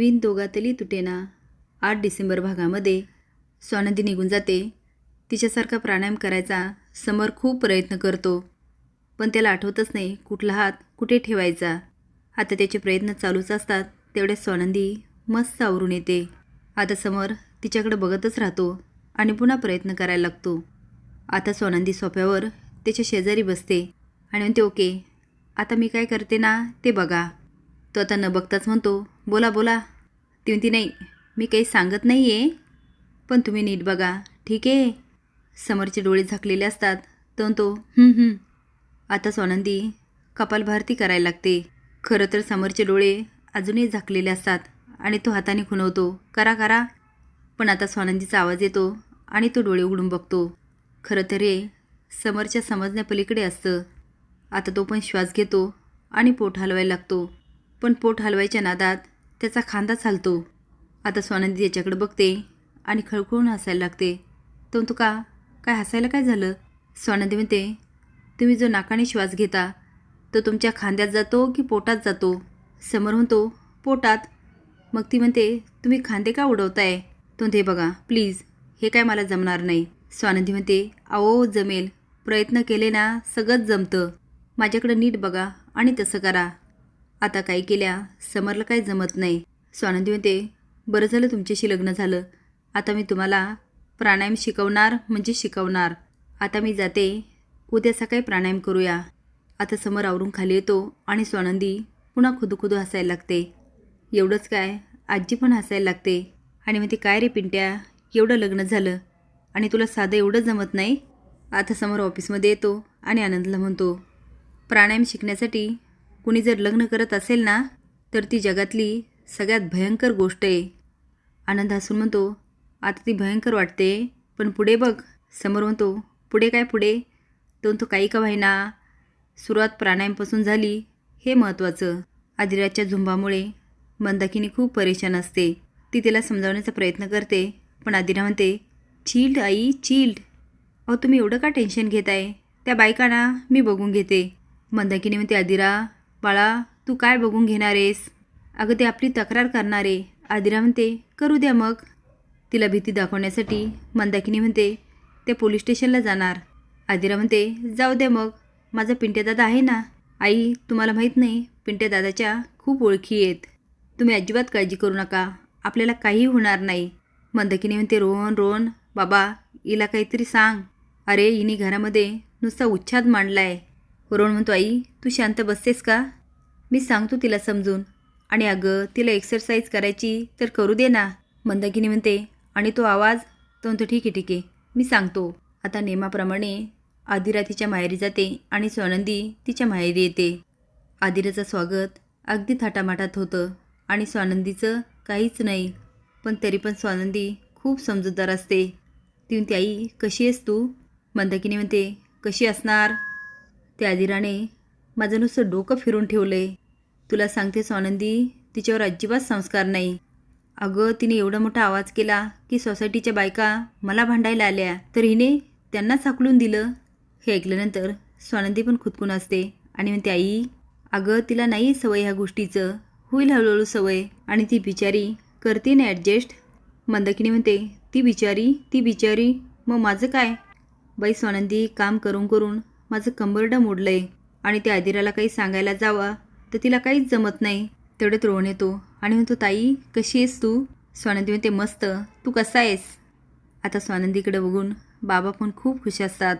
विण दोघातली तुटेना. आठ डिसेंबर भागामध्ये स्वानंदी निघून जाते. तिच्यासारखा प्राणायाम करायचा समर खूप प्रयत्न करतो. पण त्याला आठवतच नाही कुठला हात कुठे ठेवायचा. आता त्याचे प्रयत्न चालूच असतात तेवढ्या स्वानंदी मस्त आवरून येते. आता समर तिच्याकडे बघतच राहतो आणि पुन्हा प्रयत्न करायला लागतो. आता सोनंदी सोफ्यावर त्याच्या शेजारी बसते आणि म्हणते ओके आता मी काय करते ना ते बघा. तो आता न बघताच म्हणतो बोला बोला. ती म्हणती नाही मी काही सांगत नाही आहे पण तुम्ही नीट बघा ठीक आहे? समोरचे डोळे झाकलेले असतात. तो म्हणतो आता सोनंदी कपालभारती करायला लागते. खरं तर समोरचे डोळे अजूनही झाकलेले असतात आणि तो हाताने खुणवतो करा करा. पण आता स्वानंदीचा आवाज येतो आणि तो डोळे उघडून बघतो. खरं तर हे समरच्या समजण्यापलीकडे असतं. आता तो पण श्वास घेतो आणि पोट हलवायला लागतो. पण पोट हलवायच्या नादात त्याचा खांदाच हलतो आता स्वानंदी याच्याकडे बघते आणि खळखळून हसायला लागते. तर तू का काय हसायला काय झालं? स्वानंदी म्हणते तुम्ही जो नाकाने श्वास घेता तो तुमच्या खांद्यात जातो की पोटात जातो? समोर म्हणतो पोटात. मग ती म्हणते तुम्ही खांदे का उडवताय? तो ते बघा प्लीज हे काय मला जमणार नाही. स्वानंदी म्हणते अहो जमेल. प्रयत्न केले ना सगळंच जमतं. माझ्याकडं नीट बघा आणि तसं करा. आता काय केल्या? समरला काय जमत नाही. स्वानंदी म्हणते बरं झालं तुमच्याशी लग्न झालं. आता मी तुम्हाला प्राणायाम शिकवणार म्हणजे शिकवणार. आता मी जाते. उद्या सकाळी प्राणायाम करूया. आता समोर आवरून खाली येतो आणि स्वानंदी पुन्हा खुदू खुदू हसायला लागते. एवढंच काय? आजी पण हसायला लागते. आणि मग ते काय रे पिंट्या? एवढं लग्न झालं. आणि तुला साधं एवढं जमत नाही? आता समोर ऑफिसमध्ये येतो आणि आनंदला म्हणतो प्राणायाम शिकण्यासाठी कुणी जर लग्न करत असेल ना तर ती जगातली सगळ्यात भयंकर गोष्ट आहे. आनंद हसून म्हणतो आता ती भयंकर वाटते पण पुढे बघ. समोर म्हणतो पुढे काय पुढे? तो तो काही का व्हायना? सुरुवात प्राणायामपासून झाली हे महत्त्वाचं. आदिराच्या झुंबामुळे मंदाकिनी खूप परेशान असते. ती तिला समजावण्याचा प्रयत्न करते पण आदिरा म्हणते चिल्ड आई चिल्ड. अहो तुम्ही एवढं का टेन्शन घेत आहे त्या बायकांना मी बघून घेते. मंदाकिनी म्हणते आदिरा बाळा तू काय बघून घेणार आहेस? अगं ते आपली तक्रार करणार. आहे आदिरा म्हणते करू द्या मग. तिला भीती दाखवण्यासाठी मंदाकिनी म्हणते ते पोलीस स्टेशनला जाणार. आदिरा म्हणते जाऊ द्या मग. माझा पिंट्या दादा आहे ना? आई तुम्हाला माहीत नाही पिंट्या दादाच्या खूप ओळखी आहेत. तुम्ही अजिबात काळजी करू नका. आपल्याला काही होणार नाही. मंदकिनी म्हणते रोहन रोहन बाबा हिला काहीतरी सांग. अरे हिने घरामध्ये नुसता उच्छाद मांडला आहे रोहन म्हणतो आई तू शांत बसतेस का? मी सांगतो तिला समजून. आणि अगं तिला एक्सरसाइज करायची तर करू दे ना. मंदाकिनी म्हणते आणि तो आवाज? तो म्हणतो ठीक आहे ठीक आहे मी सांगतो. आता नेमाप्रमाणे आदिरा तिच्या माहेरी जाते आणि स्वानंदी तिच्या माहेरी येते. आदिराचं स्वागत अगदी थाटामाटात होतं आणि स्वानंदीचं काहीच नाही. पण तरी पण स्वानंदी खूप समजूतदार असते. ती म्हणते आई कशी आहेस तू? मंदाकिनी म्हणते कशी असणार? त्या आदिराने माझं नुसतं डोकं फिरून ठेवलं. आहे तुला सांगते स्वानंदी तिच्यावर अजिबात संस्कार नाही. अगं तिने एवढा मोठा आवाज केला की सोसायटीच्या बायका मला भांडायला आल्या. तर हिने त्यांनाच हाकलून दिलं. हे ऐकल्यानंतर स्वानंदी पण खुदकून असते आणि म्हणते आई अगं तिला नाही सवय ह्या गोष्टीचं. होईल हळूहळू सवय आणि ती बिचारी करते ना ॲडजस्ट? मंदकिनी म्हणते ती बिचारी ती बिचारी मग माझं काय? बाई स्वानंदी काम करून करून माझं कंबरडं मोडलं आहे आणि त्या आदिराला काही सांगायला जावा तर तिला काहीच जमत नाही. तेवढ्यात रोहन येतो आणि म्हणतो ताई कशी आहेस तू? स्वानंदी म्हणते मस्त. तू कसा आहेस? आता स्वानंदीकडे बघून बाबा पण खूप खुश असतात.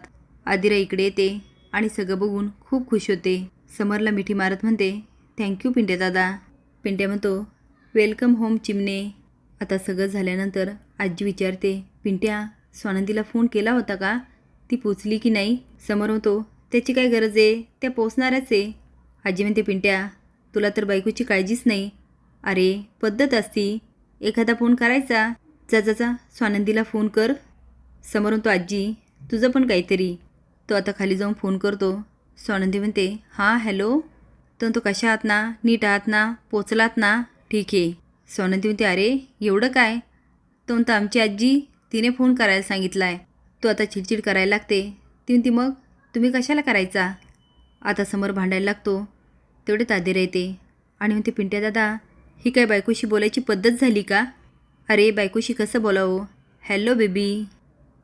आदिरा इकडे येते आणि सगळं बघून खूप खुश होते. समरला मिठी मारत म्हणते थँक्यू पिंट्या दादा. पिंट्या म्हणतो वेलकम होम चिमणे. आता सगळं झाल्यानंतर आजी विचारते पिंट्या स्वानंदीला फोन केला होता का? ती पोचली की नाही? समोर होतो. त्याची काय गरज आहे? त्या पोचणारच आहे. आजी म्हणते पिंट्या तुला तर बायकोची काळजीच नाही. अरे पद्धत असती. एखादा फोन करायचा. जा जा जा स्वानंदीला फोन कर. समोरून तो आजी तुझं पण काहीतरी. तो आता खाली जाऊन फोन करतो. स्वानंदी म्हणते हां हॅलो? तर तो कशा आहात ना? नीट आहात ना? पोचलात ना? ठीक आहे. स्वानंदी म्हणते अरे एवढं काय? तो म्हणतो आमची आजी तिने फोन करायला सांगितला आहे तो आता चिडचिड करायला लागते. ती मग तुम्ही कशाला करायचा? आता समोर भांडायला लागतो. तेवढे तादेर येते आणि म्हणते पिंट्या दादा ही काय बायकोशी बोलायची पद्धत झाली का? अरे बायकोशी कसं बोलावं? Hello baby.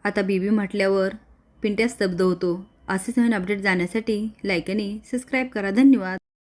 आता बेबी म्हटल्यावर पिंट्या स्तब्ध होतो. असेच नवीन अपडेट जाण्यासाठी लाईक आणि सबस्क्राईब करा. धन्यवाद.